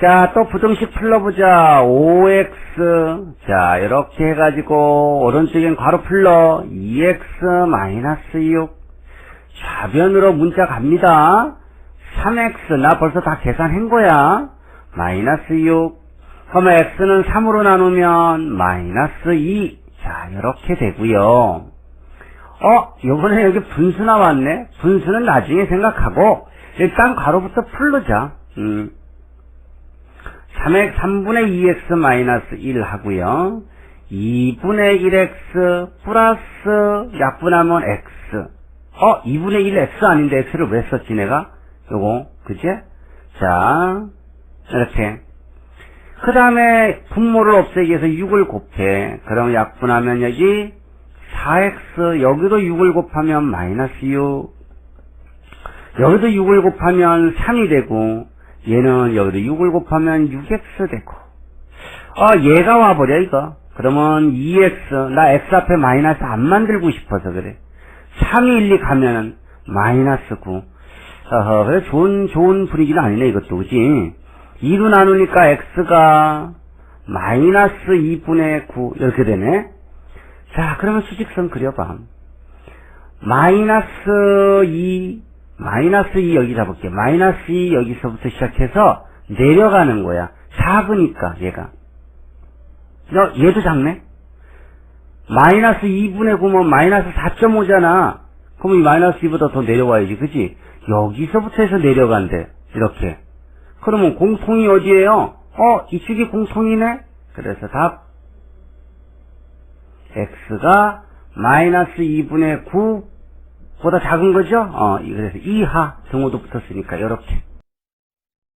자, 또 부등식 풀러보자. 5x. 자, 이렇게 해가지고, 오른쪽엔 괄호 풀러. 2x 마이너스 6. 좌변으로 문자 갑니다. 3x. 나 벌써 다 계산한 거야. 마이너스 6. 그러면 x는 3으로 나누면 마이너스 2. 자, 이렇게 되고요. 어, 요번에 여기 분수 나왔네? 분수는 나중에 생각하고, 일단 괄호부터 풀르자. 음. 3의 3분의 2x 마이너스 1 하고요. 2분의 1x 플러스 약분하면 x. 어, 2분의 1 x 아닌데 x를 왜 썼지 내가? 요거, 그지? 자, 이렇게. 그 다음에 분모를 없애기 위해서 6을 곱해. 그럼 약분하면 여기 4x, 여기도 6을 곱하면 마이너스 6. 여기도 6을 곱하면 3이 되고, 얘는 여기도 6을 곱하면 6x 되고. 아, 얘가 와버려, 이거. 그러면 2x, 나 x 앞에 마이너스 안 만들고 싶어서 그래. 3이 1, 2 가면은 마이너스 9. 어허, 그래, 좋은, 좋은 분위기는 아니네, 이것도, 그지? 2로 나누니까 x가 마이너스 2분의 9, 이렇게 되네? 자, 그러면 수직선 그려봐. 마이너스 2, 마이너스 2 여기 잡을게. 마이너스 2 여기서부터 시작해서 내려가는 거야. 작으니까, 얘가. 너, 얘도 작네? 마이너스 2분의 9면 마이너스 4.5잖아. 그럼 이 마이너스 2보다 더 내려와야지, 그지? 여기서부터 해서 내려간대. 이렇게. 그러면 공통이 어디에요? 어, 이쪽이 공통이네? 그래서 답. x가 마이너스 2분의 9 보다 작은 거죠? 어, 그래서 이하 등호도 붙었으니까, 이렇게.